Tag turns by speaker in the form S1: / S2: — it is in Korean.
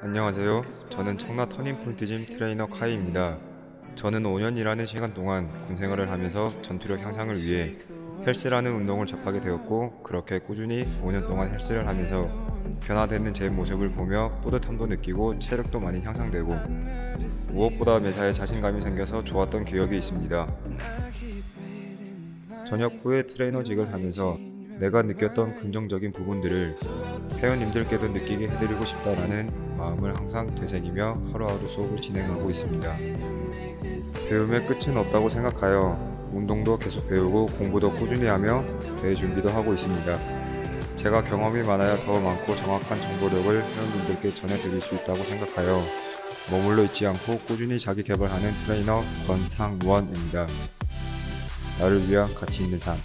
S1: 안녕하세요. 저는 청라 터닝포인트짐 트레이너 카이입니다. 저는 5년이라는 시간 동안 군 생활을 하면서 전투력 향상을 위해 헬스라는 운동을 접하게 되었고 그렇게 꾸준히 5년 동안 헬스를 하면서 변화되는 제 모습을 보며 뿌듯함도 느끼고 체력도 많이 향상되고 무엇보다 매사에 자신감이 생겨서 좋았던 기억이 있습니다. 전역 후에 트레이너직을 하면서 내가 느꼈던 긍정적인 부분들을 회원님들께도 느끼게 해드리고 싶다라는 마음을 항상 되새기며 하루하루 수업을 진행하고 있습니다. 배움의 끝은 없다고 생각하여 운동도 계속 배우고 공부도 꾸준히 하며 대회 준비도 하고 있습니다. 제가 경험이 많아야 더 많고 정확한 정보력을 회원님들께 전해드릴 수 있다고 생각하여 머물러 있지 않고 꾸준히 자기 개발하는 트레이너 권상무원입니다. 나를 위한 가치 있는 삶.